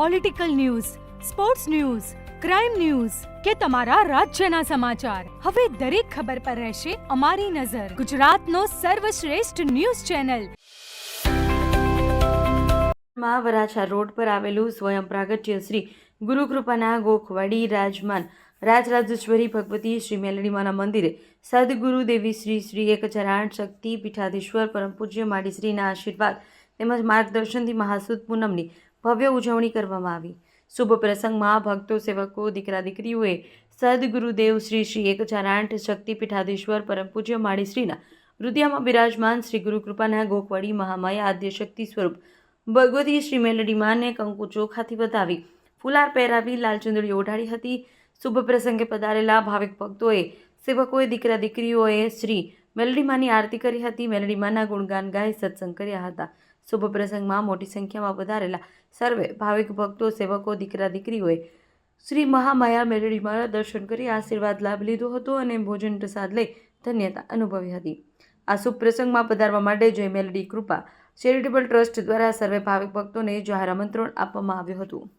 Political news sports news crime news કે તમારા રાજ્યના સમાચાર. હવે દરેક ખબર પર રહેશે અમારી નજર. ગુજરાતનો સર્વશ્રેષ્ઠ ન્યૂઝ ચેનલ. માં વરાછા રોડ પર આવેલું સ્વયં પ્રાગટ્ય શ્રી ગુરુકૃપાના ગોખવાડી રાજમાન, રાજરાજેશ્વરી ભગવતી શ્રી મેલડીમાના મંદિરે સદગુરુ દેવી શ્રી શ્રી એક હજાર આઠ શક્તિ પીઠાધીશ્વર પરમ પૂજ્ય માડી શ્રીના આશીર્વાદ તેમજ માર્ગદર્શનથી મહાસુદ પૂનમની ભવ્ય ઉજવણી કરવામાં આવી. શુભ પ્રસંગમાં ભક્તો સેવકો, દીકરા, દીકરીઓએ સદગુરુદેવ શ્રી શ્રી એક હજાર આઠ શક્તિ પીઠાધીશ્વર પરમ પૂજ્ય માડી શ્રીના હૃદયમાં બિરાજમાન શ્રી ગુરુકૃપાના ગોખવાડી મહામાયા આદ્ય શક્તિ સ્વરૂપ ભગવતી શ્રી મેલડીમાને કંકુ ચોખાથી બતાવી ફુલાર પહેરાવી લાલચંદડી ઓઢાડી હતી. શુભ પ્રસંગે પધારેલા ભાવિક ભક્તોએ, સેવકોએ, દીકરા, દીકરીઓએ શ્રી મેલડીમાની આરતી કરી હતી. મેલડીમાના ગુણગાન ગાઈ સત્સંગ કર્યા હતા. શુભ પ્રસંગમાં મોટી સંખ્યામાં વધારેલા સર્વે ભાવિક ભક્તો, સેવકો, દીકરા, દીકરીઓએ શ્રી મહામાયા મેલડીમાં દર્શન કરી આશીર્વાદ લાભ લીધો હતો અને ભોજન પ્રસાદ લઈ ધન્યતા અનુભવી હતી. આ શુભ પ્રસંગમાં પધારવા માટે જય મેલડી કૃપા ચેરિટેબલ ટ્રસ્ટ દ્વારા સર્વે ભાવિક ભક્તોને જાહેર આમંત્રણ આપવામાં આવ્યું હતું.